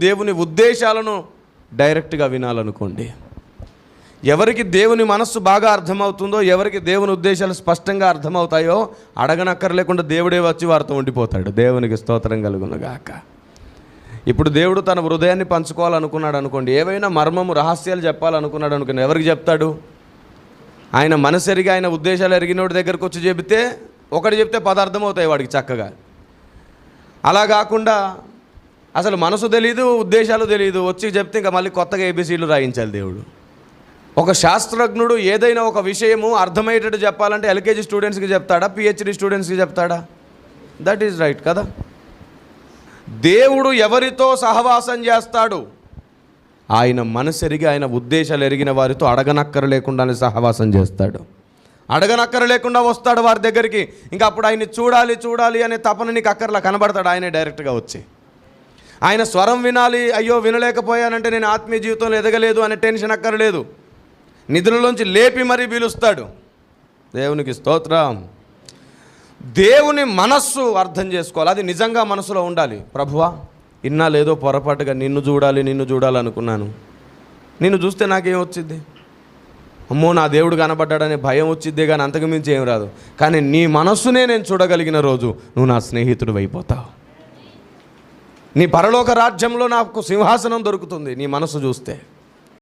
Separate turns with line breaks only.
దేవుని ఉద్దేశాలను డైరెక్ట్గా వినాలనుకోండి. ఎవరికి దేవుని మనస్సు బాగా అర్థమవుతుందో ఎవరికి దేవుని ఉద్దేశాలు స్పష్టంగా అర్థమవుతాయో అడగనక్కర్లేకుండా దేవుడే వచ్చి వారితో ఉండిపోతాడు. దేవునికి స్తోత్రం కలుగునుగాక ఇప్పుడు దేవుడు తన హృదయాన్ని పంచుకోవాలనుకున్నాడు అనుకోండి. ఏవైనా మర్మము రహస్యాలు చెప్పాలనుకున్నాడు అనుకోండి. ఎవరికి చెప్తాడు? ఆయన మనసు ఆయన ఉద్దేశాలు ఎరిగినోడి దగ్గరకు వచ్చి చెబితే ఒకటి చెప్తే పదార్థం అవుతాయి వాడికి చక్కగా. అలా కాకుండా అసలు మనసు తెలియదు ఉద్దేశాలు తెలియదు వచ్చి చెప్తే ఇంకా మళ్ళీ కొత్తగా ఏబీసీలు రాయించాలి దేవుడు. ఒక శాస్త్రజ్ఞుడు ఏదైనా ఒక విషయము అర్థమయ్యేటట్టు చెప్పాలంటే ఎల్కేజీ స్టూడెంట్స్కి చెప్తాడా? పిహెచ్డి స్టూడెంట్స్కి చెప్తాడా? దట్ ఈజ్ రైట్ కదా? దేవుడు ఎవరితో సహవాసం చేస్తాడు? ఆయన మనసు ఎరిగి ఆయన ఉద్దేశాలు ఎరిగిన వారితో అడగనక్కర లేకుండానే సహవాసం చేస్తాడు. అడగనక్కర లేకుండా వస్తాడు వారి దగ్గరికి. ఇంకా అప్పుడు ఆయన్ని చూడాలి చూడాలి అనే తపన నీకు అక్కర్లా కనబడతాడు ఆయనే డైరెక్ట్గా వచ్చి. ఆయన స్వరం వినాలి అయ్యో వినలేకపోయానంటే నేను ఆత్మీయ జీవితంలో ఎదగలేదు అనే టెన్షన్ అక్కర్లేదు. నిధులలోంచి లేపి మరీ పిలుస్తాడు దేవునికి స్తోత్రం. దేవుని మనస్సు అర్థం చేసుకోవాలి. అది నిజంగా మనసులో ఉండాలి. ప్రభువా ఇన్నా లేదో పొరపాటుగా నిన్ను చూడాలి నిన్ను చూడాలనుకున్నాను. నిన్ను చూస్తే నాకేం వచ్చింది? అమ్మో నా దేవుడు కనబడ్డాడనే భయం వచ్చిద్దే కానీ అంతకు మించి ఏం రాదు. కానీ నీ మనస్సునే నేను చూడగలిగిన రోజు నువ్వు నా స్నేహితుడు అయిపోతావు. నీ పరలోక రాజ్యంలో నాకు సింహాసనం దొరుకుతుంది నీ మనసు చూస్తే.